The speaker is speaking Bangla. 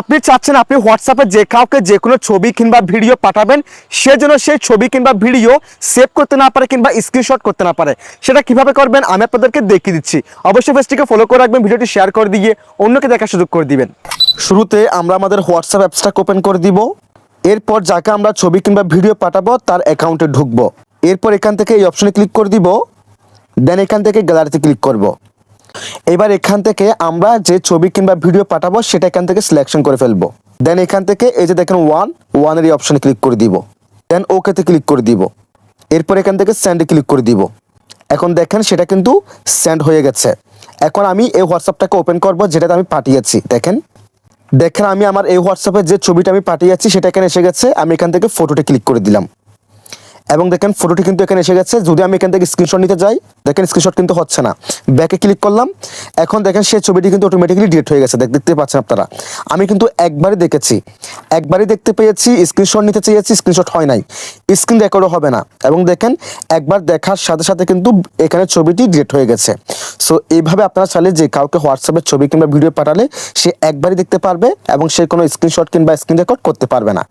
আপনি চাচ্ছেন আপনি হোয়াটসঅ্যাপে যে কাউকে যে কোনো ছবি কিংবা ভিডিও পাঠাবেন, সে যেন সেই ছবি কিংবা ভিডিও সেভ করতে না পারে কিংবা স্ক্রিনশট করতে না পারে। সেটা কীভাবে করবেন আমি আপনাদেরকে দেখিয়ে দিচ্ছি। অবশ্যই পেজটিকে ফলো করে রাখবেন, ভিডিওটি শেয়ার করে দিয়ে অন্যকে দেখার সুযোগ করে দিবেন। শুরুতে আমরা আমাদের হোয়াটসঅ্যাপ অ্যাপসটাকে ওপেন করে দিব। এরপর যাকে আমরা ছবি কিংবা ভিডিও পাঠাবো, তার অ্যাকাউন্টে ঢুকবো। এরপর এখান থেকে এই অপশনে ক্লিক করে দিব। দেন এখান থেকে গ্যালারিতে ক্লিক করব। এবার এখান থেকে আমরা যে ছবি কিংবা ভিডিও পাঠাবো, সেটা এখান থেকে সিলেকশন করে ফেলব। দেন এখান থেকে এই যে দেখেন ওয়ান ওয়ানের এই অপশনে ক্লিক করে দিব। দেন ওকেতে ক্লিক করে দিব। এরপর এখান থেকে স্যান্ডে ক্লিক করে দিব। এখন দেখেন সেটা কিন্তু সেন্ড হয়ে গেছে। এখন আমি এই হোয়াটসঅ্যাপটাকে ওপেন করব, যেটাতে আমি পাঠিয়েছি। দেখেন। দেখেন আমি আমার এই হোয়াটসঅ্যাপে যে ছবিটা আমি পাঠিয়েছি, সেটা এখানে এসে গেছে। আমি এখান থেকে ফটোটা ক্লিক করে দিলাম। এবং দেখেন ফটোটি কিন্তু এখানে এসে গেছে। যদি আমি এখান থেকে স্ক্রিনশট নিতে যাই, দেখেন স্ক্রিনশট কিন্তু হচ্ছে না। ব্যাকে ক্লিক করলাম। এখন দেখেন সেই ছবিটি কিন্তু অটোমেটিক্যালি ডিলিট হয়ে গেছে। দেখ- দেখতে পাচ্ছেন আপনারা। আমি কিন্তু একবারই দেখেছি। একবারই দেখতে পেয়েছি স্ক্রিনশট নিতে চেয়েছি স্ক্রিনশট হয় নাই। স্ক্রিন রেকর্ডও হবে না। এবং দেখেন, একবার দেখার সাথে সাথে কিন্তু এখানে ছবিটি ডিলিট হয়ে গেছে। সো এইভাবে আপনারা চাইলে যে কাউকে হোয়াটসঅ্যাপে ছবি কিংবা ভিডিও পাঠালে, সে একবারই দেখতে পারবে এবং সে কোনো স্ক্রিনশট কিংবা স্ক্রিন রেকর্ড করতে পারবে না।